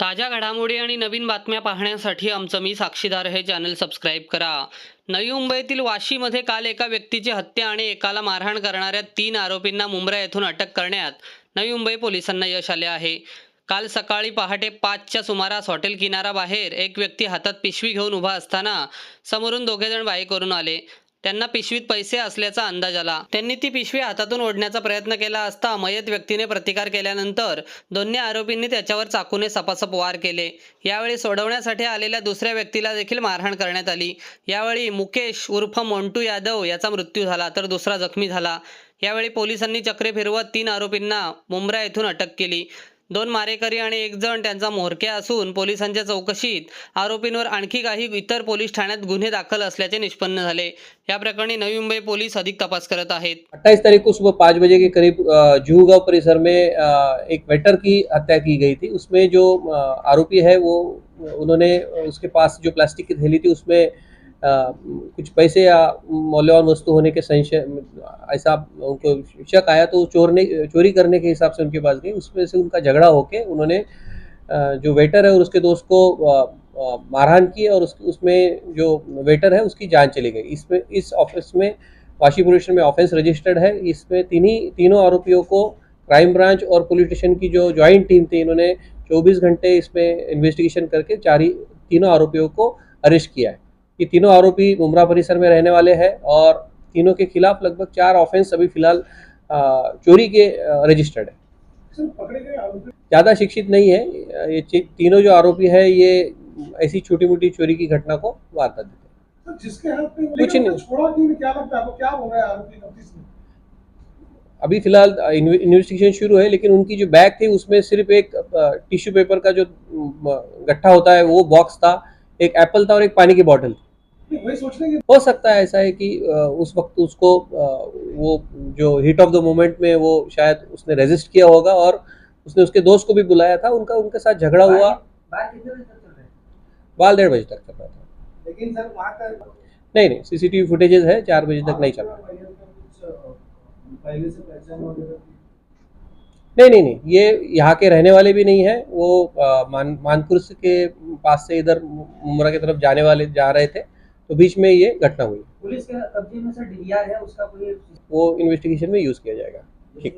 ताज्या घडामोडी आणि नवीन बातम्या पाहण्यासाठी आमचं मी साक्षीदार हे चॅनल सबस्क्राईब करा. नवी मुंबईतील वाशीमध्ये काल एका व्यक्तीची हत्या आणि एकाला मारहाण करणाऱ्या तीन आरोपींना मुंब्रा येथून अटक करण्यात नवी मुंबई पोलिसांना यश आले आहे. काल सकाळी पहाटे पाचच्या सुमारास हॉटेल किनारा बाहेर एक व्यक्ती हातात पिशवी घेऊन उभा असताना समोरून दोघेजण बाईकवरून आले. त्यांना पिशवीत पैसे असल्याचा अंदाज आला. त्यांनी ती पिशवी हातातून ओढण्याचा प्रयत्न केला असता मयत व्यक्तीने प्रतिकार केल्यानंतर दोन्ही आरोपींनी त्याच्यावर चाकूने सपासप वार केले. यावेळी सोडवण्यासाठी आलेल्या दुसऱ्या व्यक्तीला देखील मारहाण करण्यात आली. यावेळी मुकेश उर्फ मोंटू यादव याचा मृत्यू झाला तर दुसरा जखमी झाला. यावेळी पोलिसांनी चक्रे फिरवत तीन आरोपींना मुंब्रा येथून अटक केली. दोन मारेकरी आणि एक जण त्यांचा म्होरक्या असून पोलिसांच्या चौकशीत आरोपींवर आणखी काही इतर पोलीस ठाण्यात गुन्हे दाखल असल्याचे निष्पन्न झाले. या प्रकरणी नवी मुंबई पोलीस अधिक तपास करत आहेत. 28 तारीख को सुबह पाँच बजे के करीब अ, जुहू परिसर में एक वेटर की हत्या की गई थी। उसमें जो आरोपी है वो उन्होंने उसके पास जो प्लास्टिक की थैली थी उसमें कुछ पैसे या मौल्यवान वस्तु होने के संशय ऐसा उनको शक आया तो चोर ने चोरी करने के हिसाब से उनके पास गए उसमें से उनका झगड़ा होके उन्होंने जो वेटर है और उसके दोस्त को मारहान की और उस, उसमें जो वेटर है उसकी जान चली गई। इसमें इस ऑफ़िस में वाशी पुलिस में ऑफेंस रजिस्टर्ड है। इसमें तीनों तीनों आरोपियों को क्राइम ब्रांच और पुलिस स्टेशन की जो ज्वाइंट टीम थी इन्होंने 24 घंटे इसमें इन्वेस्टिगेशन करके चार ही तीनों आरोपियों को अरेस्ट किया है। ये तीनों आरोपी मुमरा परिसर में रहने वाले हैं और तीनों के खिलाफ लगभग चार ऑफेंस अभी फ़िलहाल चोरी के रजिस्टर्ड है। ज़्यादा शिक्षित नहीं है ये तीनों जो आरोपी है ये ऐसी छोटी मोटी चोरी की घटना को वारदात देते हैं। जिसके हाथ में कुछ नहीं। छोड़ा क्यों क्या लगता है क्या बोल रहा है आरोपी तफ्तीश में? अभी फ़िलहाल इन्वेस्टिगेशन शुरू है लेकिन उनकी जो बैग थी उसमें सिर्फ़ एक टिश्यू पेपर का जो गट्ठा होता है वो बॉक्स था एक एप्पल था और एक पानी की बॉटल थी। हो सकता है ऐसा है कि उस वक्त उसको वो जो हीट ऑफ़ द मोमेंट में वो शायद उसने रेजिस्ट किया होगा और उसने उसके दोस्त को भी बुलाया था उनका उनके साथ झगड़ा हुआ। बाल डेढ़ बजे तक चल रहा था। लेकिन सर वहाँ का नहीं नहीं सीसीटीवी फुटेजेस है चार बजे तक नहीं चल रहा। नहीं नहीं नहीं ये यहाँ के रहने वाले भी नहीं है वो मान मानपुर के पास से इधर मुमरा की तरफ़ जाने वाले जा रहे थे। तो बीच में ये घटना हुई। पुलिस के कब्जे में सर है उसका कोई वो इन्वेस्टिगेशन में यूज़ किया जाएगा।